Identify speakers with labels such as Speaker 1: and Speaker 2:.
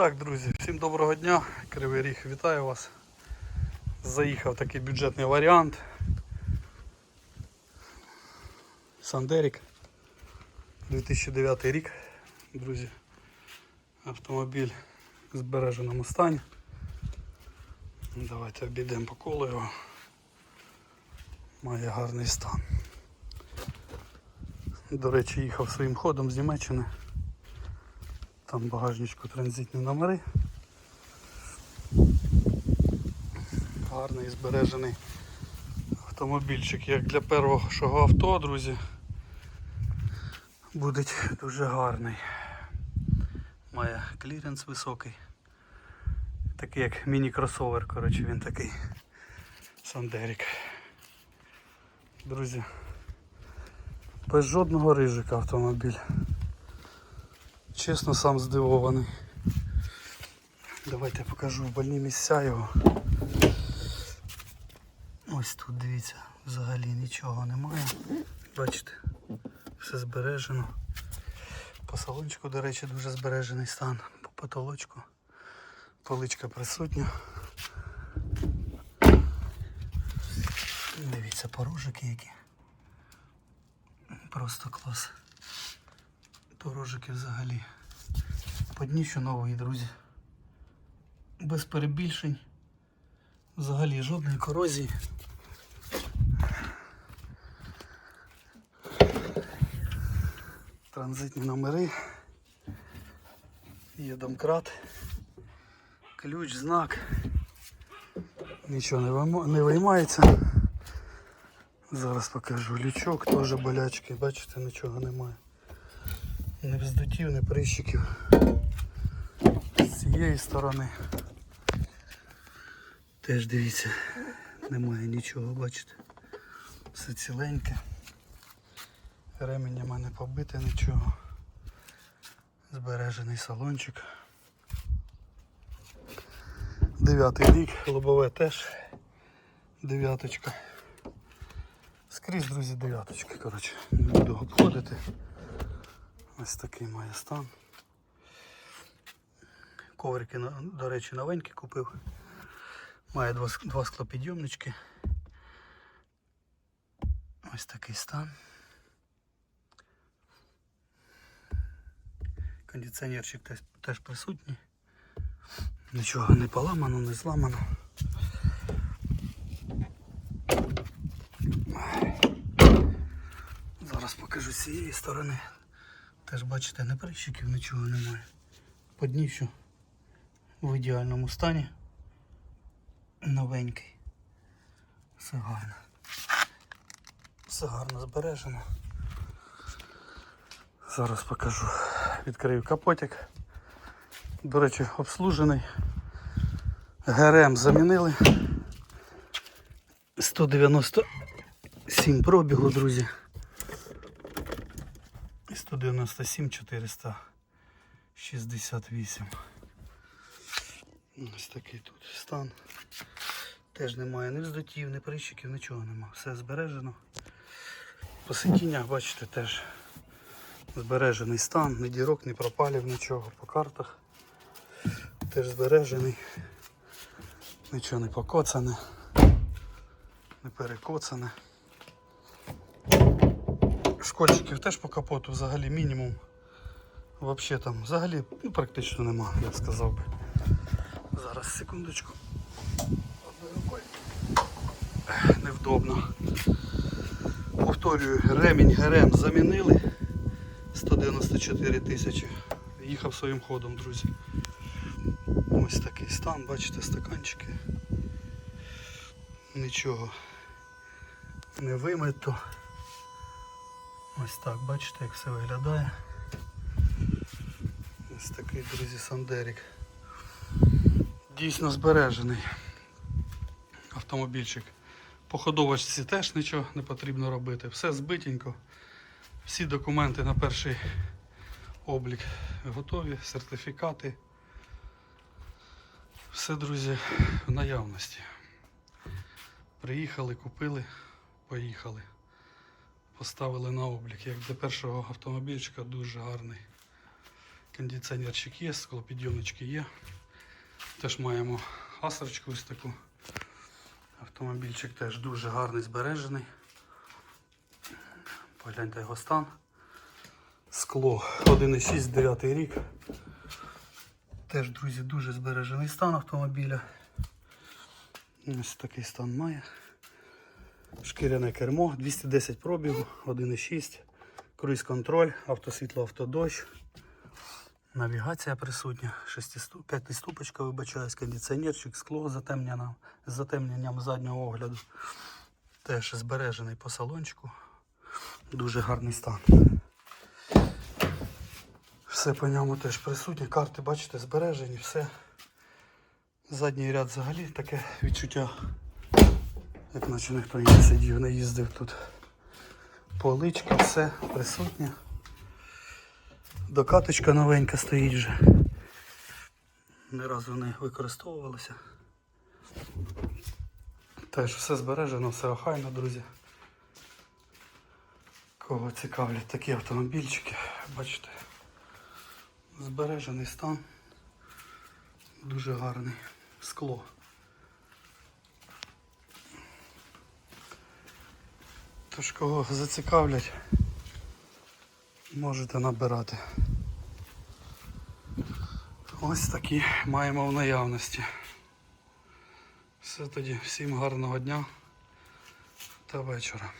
Speaker 1: Так, друзі, всім доброго дня. Кривий Ріг, вітаю вас. Заїхав такий бюджетний варіант. Сандерік. 2009 рік, друзі. Автомобіль в збереженому стані. Давайте обійдемо по колу його. Має гарний стан. До речі, їхав своїм ходом з Німеччини. Там багажничку транзитні номери. Гарний збережений автомобільчик, як для першого авто, друзі. Буде дуже гарний. Має кліренс високий. Такий як міні-кросовер, коротше, він такий Сандерік. Друзі. Без жодного рижика автомобіль. Чесно, сам здивований. Давайте покажу больні місця його. Ось тут дивіться, взагалі нічого немає. Бачите, все збережено. По салончику, до речі, дуже збережений стан. По потолочку. Поличка присутня. Дивіться, порожики які. Просто клас. Порожики взагалі. Подніщо новий, друзі. Без перебільшень. Взагалі жодної корозії. Транзитні номери. Є домкрат. Ключ, знак. Нічого не, вийма- не виймається. Зараз покажу лючок, теж болячки, бачите, нічого немає. Не вздутів, не прищиків. З цієї сторони. Теж дивіться, немає нічого, бачите. Все ціленьке. Ременями не побите нічого. Збережений салончик. Дев'ятий рік, лобове теж дев'яточка. Скрізь, друзі, дев'яточки, коротше, не буду обходити. Ось такий має стан. Коврики, до речі, новенькі купив. Має два, два склопідйомнички. Ось такий стан. Кондиціонерчик теж, присутній. Нічого не поламано, не зламано. Зараз покажу з цієї сторони. Теж бачите, не прищиків, нічого немає. Подніщу в ідеальному стані. Новенький. Все гарно. Все гарно збережено. Зараз покажу. Відкрию капотик. До речі, обслужений. ГРМ замінили. 197 пробігу, друзі. І 197 468. Ось такий тут стан. Теж немає ні вздутів, ні прищиків, нічого немає. Все збережено. По сидіннях, бачите, теж збережений стан, ні дірок, ні пропалів, нічого по картах. Теж збережений. Нічого не покоцане, не перекоцане. Школьчиків теж по капоту взагалі мінімум. Взагалі там взагалі ну, практично нема, я б сказав би. Зараз секундочку. Одною рукою. Невдобно. Повторюю, ремінь ГРМ замінили 194 тисячі. Їхав своїм ходом, друзі. Ось такий стан, бачите, стаканчики. Нічого не вимито. Ось так, бачите, як все виглядає. Ось такий, друзі, Сандерік. Дійсно збережений автомобільчик. По ходовочці теж нічого не потрібно робити. Все збитенько. Всі документи на перший облік готові, сертифікати. Все, друзі, в наявності. Приїхали, купили, поїхали. Поставили на облік. Як для першого автомобільчика дуже гарний. Кондиціонерчик є, склопідйомнички є. Теж маємо асарочку ось таку. Автомобільчик теж дуже гарний, збережений. Погляньте його стан. Скло 1,6 9 рік. Теж, друзі, дуже збережений стан автомобіля. Ось такий стан має. Шкіряне кермо, 210 пробігу, 1,6, круїз контроль, автосвітло, автодощ. Навігація присутня, 6 п'ятиступочка, вибачаюсь, кондиціонерчик, скло з затемненням, з затемненням заднього огляду. Теж збережений по салончику. Дуже гарний стан. Все по ньому теж присутнє. Карти, бачите, збережені, все. Задній ряд взагалі таке відчуття, як наче ніхто не сидів, не їздив тут. Полички, все присутнє. Докаточка новенька стоїть вже. Ні разу не використовувалася. Теж все збережено, все охайно, друзі. Кого цікавлять такі автомобільчики, бачите, збережений стан. Дуже гарний скло. Тож кого зацікавлять, можете набирати. Ось такі маємо в наявності. Все тоді, всім гарного дня та вечора.